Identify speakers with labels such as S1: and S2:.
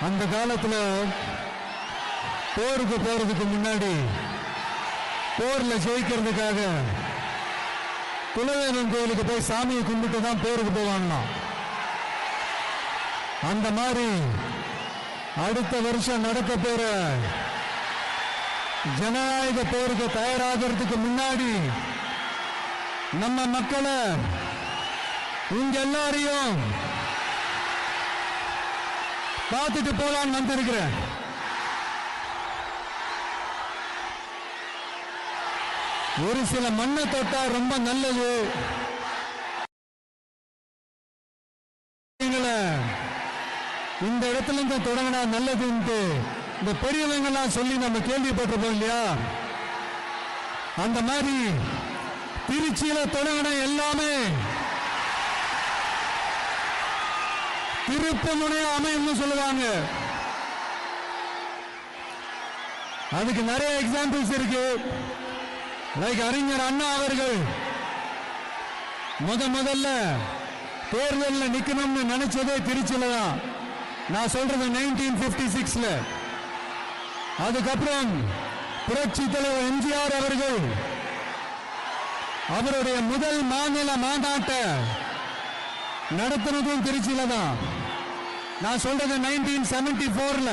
S1: அந்த காலத்துல போருக்கு போறதுக்கு முன்னாடி போர்ல ஜெயிக்கிறதுக்காக குலதெய்வம் கோயிலுக்கு போய் சாமியை கும்பிட்டு தான் போருக்கு போவாங்களாம். அந்த மாதிரி அடுத்த வருஷம் நடக்க போற ஜனநாயக போருக்கு தயாராகிறதுக்கு முன்னாடி நம்ம மக்களை இங்க எல்லாரையும் பார்த்துட்டு போலான்னு வந்திருக்கிறேன். ஒரு சில மண்ணை தொட்டா ரொம்ப நல்லது. இந்த இடத்துல இருந்து தொடங்கினா நல்லதுன்ட்டு இந்த பெரியவங்க எல்லாம் சொல்லி நம்ம கேள்விப்பட்டிருப்போம் இல்லையா? அந்த மாதிரி திருச்சியில தொடங்கின எல்லாமே திருப்பமுனை அமையும்னு சொல்லுவாங்க. அதுக்கு நிறைய எக்ஸாம்பிள்ஸ் இருக்கு. லைக் அறிஞர் அண்ணா அவர்கள். முத முதல்ல தேர்தலில் நிற்கணும்னு நினைச்சதே திருச்சியில தான். நான் சொல்றது நைன்டீன் பிப்டி சிக்ஸ்ல அதுக்கப்புறம் புரட்சி தலைவர் எம்ஜிஆர் அவர்கள். அவருடைய முதல் மாநில மாநாட்டை நடத்தினதும் திருச்சியில தான் நான் சொல்றது நைன்டீன் செவன்டி போர்ல